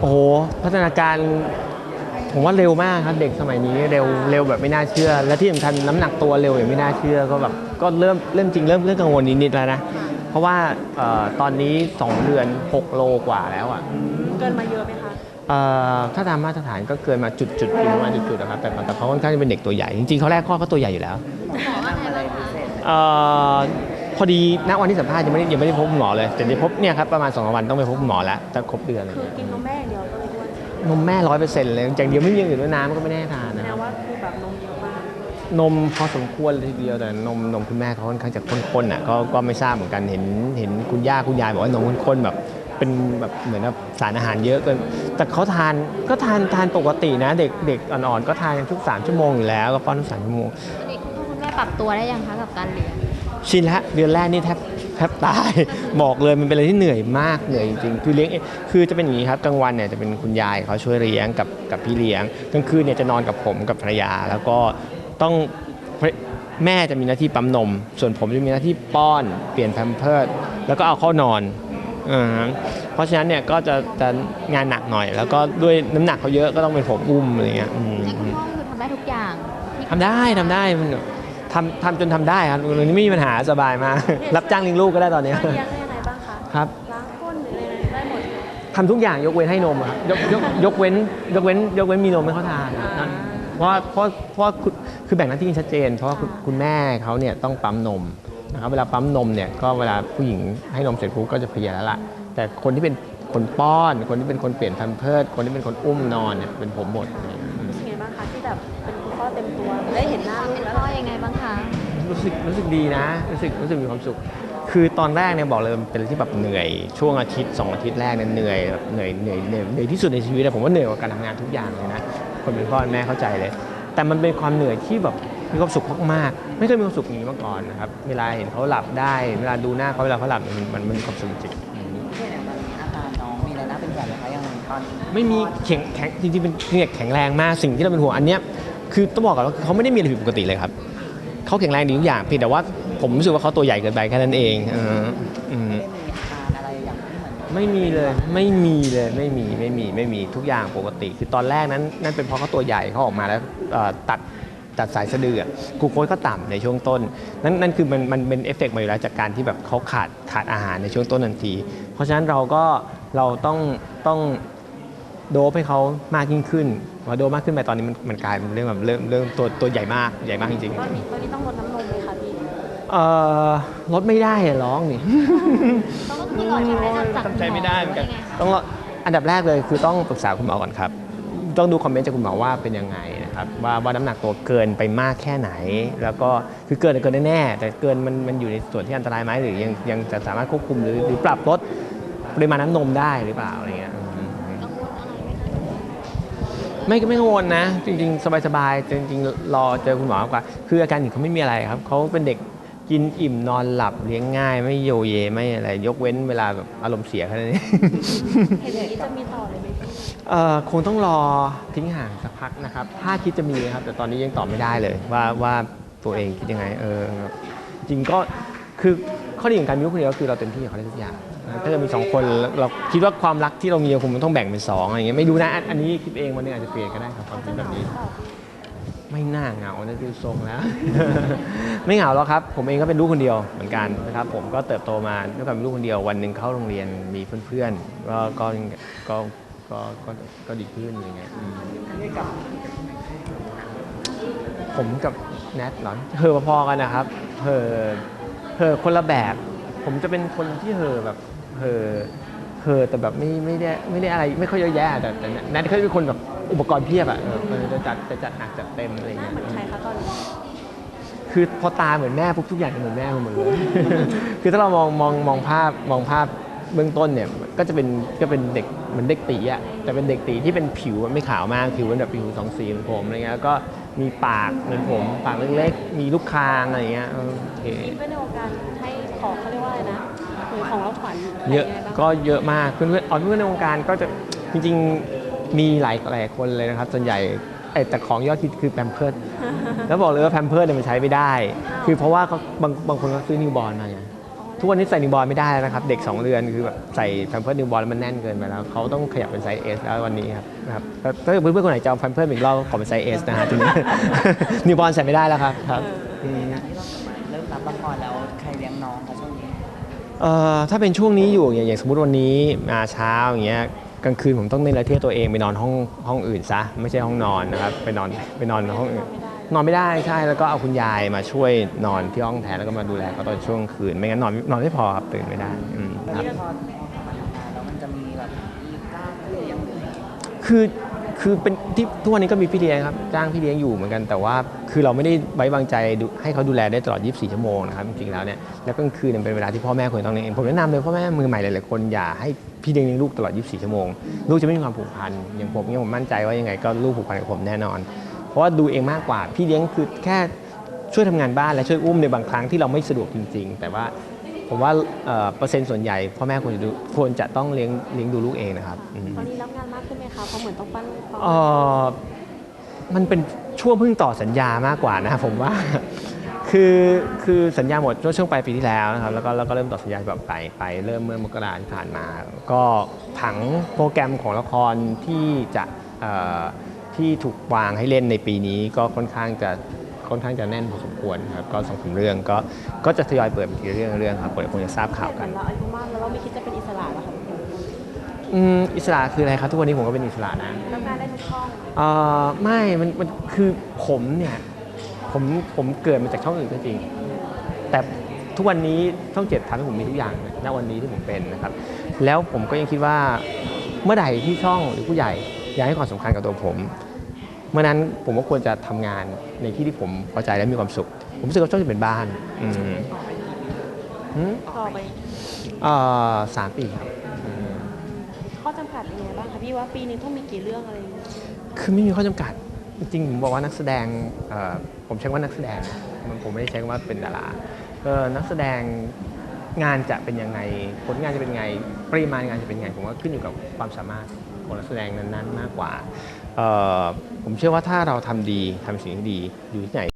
โอ้โหพัฒนาการผมว่าเร็วมากครับเด็กสมัยนี้เร็วเร็วแบบไม่น่าเชื่อ และที่สำคัญน้ำหนักตัวเร็วอย่างไม่น่าเชื่อก็แบบก็เริ่มเริ่มจริงเริ่มเริ่มกังวลนิดๆแล้วนะเพราะว่าเอ่อตอนนี้ 2 เดือน 6 โลกว่าแล้วอะเกินมาเยอะไหมคะเอ่อถ้าตามมาตรฐานก็เกินมาจุดจุดๆประมาณจุดๆนะครับแต่แต่เขาค่อนข้างจะเป็นเด็กตัวใหญ่จริงๆเขาแรกคลอดเขาตัวใหญ่อยู่แล้วเอ่อ พอดีณวันที่สัมภาษณ์ยังไม่ได้ยังไม่ได้พบคุณหมอเลย แต่ได้พบเนี่ยครับประมาณ2วันต้องไปพบคุณหมอแล้วจะครบเดือนเลยคือกินนมแม่อย่างเดียวก็เลยอ้วนใช่ไหมนมแม่ร้อยเปอร์เซ็นต์เลยอย่างเดียวไม่มีอย่างอื่นด้วยน้ำก็ไม่ได้ทานแสนะดครังบว่าคือแบบนมเยอะมากนมพอสมควรเลยทีเดียวแต่นมนมคุณแม่เขาค่อนข้างจะข้นๆอะก็ก็ไม่ทราบเหมือนกันเห็นเห็นคุณย่าคุณยายบอกว่านมข้นๆแบบเป็นแบบเหมือนแบบสารอาหารเยอะเกินแต่เขาทานก็ทานทานปกตินะ เด็กเด็กอ่อนๆก็ทานกันทุก3ชั่วโมงอยู่แล้วก็ป้อนทุกสามชั่วโมงเด็กคุณพ่อคุณแม่ปรับตัวได้ยังคะกับการเรียน ชินแล้วเดือนแรกนี่แทบแทบตาย บอกเลยมันเป็นอะไรที่เหนื่อยมากเหนื่อยจริงๆคือเลี้ยงเองคือจะเป็นอย่างนี้ครับกลางวันเนี่ยจะเป็นคุณยายเขาช่วยเลี้ยงกับกับพี่เลี้ยงกลางคืนเนี่ยจะนอนกับผมกับภรรยา แล้วก็ต้องแม่จะมีหน้าที่ปั๊มนม ส่วนผมจะมีหน้าที่ป้อนเปลี่ยนแพมเพิร์ดแล้วก็เอาเข้านอนอ่าฮะเพราะฉะนั้นเนี่ยก็จะจะงานหนักหน่อย แล้วก็ด้วยน้ำหนักเขาเยอะก็ต้องเป็นผมอุ้มอะไรเงี้ยอืมในคุณพ่อคือทำได้ทุกอย่างที่ทำได้ทำได้มัน ทำทำจนทำได้ครับวันนี้ไม่มีปัญหาสบายมาก รับจ้างเลี้ยงลูกก็ได้ตอนนี้ถ้าเลี้ยงได้ยังไงบ้างคะครับ ล้างก้นหรืออะไรได้หมด ทำทุกอย่างยกเว้นให้นมอะครับยกยกยกเว้นยกเว้นยกเว้นมีนมให้เขาทานนั่นเพราะว่าเพราะเพราะว่าคุณคือแบ่งหน้าที่กันชัดเจน เพราะว่าคุณคุณแม่เขาเนี่ยต้องปั๊มนมนะครับเวลาปั๊มนมเนี่ยก็เวลาผู้หญิงให้นมเสร็จปุ๊บก็จะเพลียแล้วล่ะแต่คนที่เป็นคนป้อน คนที่เป็นคนเปลี่ยนแพมเพิร์ดคนที่เป็นคนอุ้มนอนเนี่ยเป็นผมหมด รู้สึกไงบ้างคะที่แบบเป็นคุณ พ่อเต็มตัวได้เห็นหน้าความลูเป็กนแล้วพ่อยังไงบ้างคะรู้สึกรู้สึกดีนะรู้สึกรู้สึกมีความสุข คือตอนแรกเนี่ยบอกเลยมันเป็นอะไรที่แบบเหนื่อยช่วงอาทิตย์สองอาทิตย์แรกเนี่ยเหนื่อยแบบเหนื่อยเหนื่อยเหนื่อยเหนื่อยที่สุดในชีวิตเลยผมว่าเหนื่อยกว่าการทำงานทุกอย่างเลยนะคนเป็นพ่อเป็นแม่เข้าใจเลย แต่มันเป็นความเหนื่อยที่แบบมีความสุขมากๆไม่เคยมีความสุขอย่างนี้มาก่อนนะครับเวลาเห็นเขาหลับได้ เวลาดูหน้าเขาเวลาเขาหลับมันมันมันมีความสุขจริงเนี่ยตอนนี้อาการน้องมีอะไรน่าเป็นห่วงไหมคะยังตอนไม่มีแข็งแข็งจริงๆเป็นเด็กแข็งแรงมากสิ่งที่เราเป็นห่วงอันเนี้ย คือต้องบอกก่อนว่าเขาไม่ได้มีอะไรผิดปกติเลยครับเขาแข็งแรงดีทุกอย่างเพียงแต่ว่าผมรู้สึกว่าเขาตัวใหญ่เกินไปแค่นั้นเองเอออืม ไม่มีเลยไม่มีเลยไม่มีไม่มีไม่มีทุกอย่างปกติ คือตอนแรกนั้นนั่นเป็นเพราะเขาตัวใหญ่เขาออกมาแล้วเอ่อตัดตัดสายสะดือกลูโคสก็ต่ำในช่วงต้น นั่นนั่นคือมันมันเป็นเอฟเฟกต์มาอยู่แล้วจากการที่แบบเขาขาดขาดอาหารในช่วงต้นทันที เพราะฉะนั้นเราก็เราต้องต้อง โดบให้เขามากยิ่งขึ้นพอโดบมากขึ้นไปตอนนี้มันมันกลายเป็นเรื่องแบบเริ่มเริ่มตัวตัวใหญ่มากใหญ่มากจริงตอนนี้ตอนนี้ต้องลดน้ำนมไหมคะพี่ๆเอ่อลดไม่ได้อะร้องนี่ ต้องก็คือรอคำแนะนำจากทำใจไม่ได้เหมือนกันยังไงคะต้องรออันดับแรกเลยคือต้องปรึกษาคุณหมอก่อนครับ ต้องดูคอมเมนต์จากคุณหมอว่าเป็นยังไงนะครับว่าว่าน้ำหนักตัวเกินไปมากแค่ไหน แล้วก็คือเกินเกินแน่ๆแต่เกินมันมันอยู่ในส่วนที่อันตรายไหมหรือยังยังจะสามารถควบคุมหรือหรือปรับลดปริมาณน้ำนมได้หรือเปล่าอะไรเงี้ยอืม กังวลอะไรไหมคะ ไม่ไม่กังวลนะ จริง ๆ สบายๆจริง ๆ รอเจอคุณหมอมากกว่า คืออาการอื่นเขาไม่มีอะไรครับเขาเป็นเด็กกินอิ่มนอนหลับเลี้ยงง่าย ไม่โยเยไม่อะไร ยกเว้นเวลาแบบอารมณ์เสียแค่นั้นเอง เห็นอย่างนี้จะมีต่อเลยไหมพี่เอ่อคงต้องรอทิ้งห่างสักพักนะครับ ถ้าคิดจะมีนะครับ แต่ตอนนี้ยังตอบไม่ได้เลยว่าว่าตัวเองคิดยังไง เออ จริงก็คือ ข้อดีของการมีลูกคนเดียวก็คือเราเต็มที่กับเขาได้ทุกอย่างถ้าเกิดมีสองคนเราคิดว่าความรักที่เรามีคงมันต้องแบ่งเป็นสองอะไรอย่างเงี้ยไม่รู้นะอันอันนี้คิดเองวันหนึงอาจจะเปลี่ยนก็ได้ครับความคิดแบบนี้ ไม่น่าเหงานะดูทรงแล้ว ไม่เหงาหรอกครับ ผมเองก็เป็นลูกคนเดียวเหมือนกันนะครับ ผมก็เติบโตมาด้วยความเป็นลูกคนเดียววันหนึ่งเข้าโรงเรียนมีเพื่อนๆก็ก็ก็ก็ก็ก็ดีขึ้นอย่างเงี้ยอืมผมกับแนทเหรอเฮอพอๆกันนะครับเฮอ เฮอคนละแบบ ผมจะเป็นคนที่เฮอแบบเฮอเฮอแต่แบบไม่ไม่ได้ไม่ได้อะไรไม่ค่อยเยอะแยะแต่แต่แนทเขาจะเป็นคนแบบอุปกรณ์เพียบอะเออจะจัดจะจัดหนักจัดเต็มอะไรอย่างหน้าเงี้ย เหมือนใครคะตอนนี้คือพอตาเหมือนแม่ปุ๊บทุกอย่างจะเหมือนแม่หมดเลย คือถ้าเรามองมองมองภาพมองภาพเบื้องต้นเนี่ยก็จะเป็นก็เป็นเด็กเหมือนเด็กตีอะแต่เป็นเด็กตีที่เป็นผิวไม่ขาวมากผิวเป็นแบบผิวสองสีเหมือนผมอะไรเงี้ยแล้วก็ มีปากเหมือนผม ปากเล็กๆ มีลูกคางอะไรเงี้ยเออโอเคมีเพื่อนในวงการให้ของเขาเรียกว่าอะไรนะหรือของรับขวัญเยอะใครงไงบ้างก็เยอะมากเพื่อนเพื่อนอ๋อเพื่อนในวงการก็จะจริงๆมีหลายหลายคนเลยนะครับส่วนใหญ่ไอ้แต่ของยอดฮิตคือแพมเพิร์ดแล้วบอกเลยว่าแพมเพิร์ดเนี่ยมันใช้ไม่ได้ คือเพราะว่าเขาบางบางคนเขาซื้อนิวบอลมาไงอ๋อ ทุกวันนี้ใส่นิวบอลไม่ได้แล้วนะครับ เด็ก 2 เดือนคือแบบใส่แพมเพิร์ดนิวบอลแล้วมันแน่นเกินไปแล้ว เขาต้องขยับเป็นไซส์เอสแล้ววันนี้ครับนะครับถ้าถ้าเพื่อนๆคนไหนจะเอาแพมเพิร์ดอีกรอบขอเป็นไซส์เอสนะฮะทีนี้นิวบอลใส่ไม่ได้แล้วครับครับมงานที่เราเริ่มรับละครแล้วใครเลี้ยงน้องคะช่วงนี้เอ่อถ้าเป็นช่วงนี้อยู่อย่างอย่างสมมติวันนี้มาเช้าอย่างเงี้ยกลางคืนผมต้องเน้นอะไรที่ตัวเองไปนอนห้องห้องอื่นซะไม่ใช่ห้องนอนนะครับไปนอนไปนอนห้องอื่น นอนไม่ได้ใช่แล้วก็เอาคุณยายมาช่วยนอนที่ห้องแทนแล้วก็มาดูแลเขาตอนช่วงคืน ไม่งั้นนอนนอนไม่พอครับตื่นไม่ได้อืมแล้วครับพอพอกลับมาทำงานแล้วมันจะมีแบบมีกล้ามเลี้ยงหรือคือคือเป็นที่ทุกวันนี้ก็มีพี่เลี้ยงครับจ้างพี่เลี้ยงอยู่เหมือนกันแต่ว่าคือเราไม่ได้ไว้วางใจให้เขาดูแลได้ตลอด 24 ชั่วโมงนะครับจริงๆแล้วเนี่ยแล้วกลางคืนเป็นเวลาที่พ่อแม่ควรต้องเลี้ยงเองผมแนะนำเลยพ่อแม่มือใหม่หลายๆคนอย่าให้พี่เลี้ยงเลี้ยงลูกตลอด 24 ชั่วโมงลูกจะไม่มีความผูกพันอย่างผมเนี่ยผมมั่นใจว่ายังไงก็ลูกผูกพันกับผมแน่นอน เพราะว่าดูเองมากกว่า พี่เลี้ยงคือแค่ช่วยทำงานบ้านและช่วยอุ้มในบางครั้งที่เราไม่สะดวกจริง ๆ แต่ว่าผมว่าเอ่อเปอร์เซ็นต์ส่วนใหญ่พ่อแม่ควรจะดูควรจะต้องเลี้ยงเลี้ยงดูลูกเองนะครับอืมตอนนี้รับงานมากขึ้นไหมคะเพราะเหมือนต้องปั้นเขาเอ่อมันเป็นช่วงเพิ่งต่อสัญญามากกว่านะผมว่าคือคือสัญญาหมดช่วงช่วงปลายปีที่แล้วนะครับแล้วก็แล้วก็เริ่มต่อสัญญาแบบไปไปเริ่มเมื่อมกราที่ผ่านมา ก็ผังโปรแกรมของละครที่จะเอ่อ ที่ถูกวางให้เล่นในปีนี้ก็ค่อนข้างจะค่อนข้างจะแน่นพอสมควรครับก็สองสามเรื่องก็ก็จะทยอยเปิดไปทีละเรื่องเรื่องครับเปิดคงจะทราบข่าวเหกัมือนนเราอายุมากแล้วเราไม่คิดจะเป็นอิสระหรอคะอืมอิสระคืออะไรครับทุกวันนี้ผมก็เป็นอิสระนะรับงานได้ทุกช่องเอ่อไม่มันมันคือผมเนี่ยผมผมเกิดมาจากช่องอื่นก็จริง แต่ทุกวันนี้ช่องเจ็ดทำให้ผมมีทุกอย่างณวันนี้ที่ผมเป็นนะครับ แล้วผมก็ยังคิดว่าเมื่อใดที่ช่องหรือผู้ใหญ่ อยากให้ความสำคัญกับตัวผม เมื่อนั้นผมก็ควรจะทำงานในที่ที่ผมพอใจและมีความสุข ผมรู้สึกว่าช่องจะเป็นบ้านอืมหืมต่อไปเอ่อสามปีครับอืมข้อจำกัดเป็นยังไงบ้างคะพี่ว่าปีนึงต้องมีกี่เรื่องอะไรอย่างเงี้ยคือไม่มีข้อจำกัด จริงๆผมบอกว่านักแสดงเอ่อผมใช้คำว่านักแสดงมันผมไม่ได้ใช้คำว่าเป็นดาราเออนักแสดงงานจะเป็นยังไงผลงานจะเป็นไงปริมาณงานจะเป็นไงผมว่าขึ้นอยู่กับความสามารถ ของนักแสดงนั้นๆมากกว่าผมเชื่อว่าถ้าเราทำดีทำสิ่งที่ดีอยู่ที่ไหน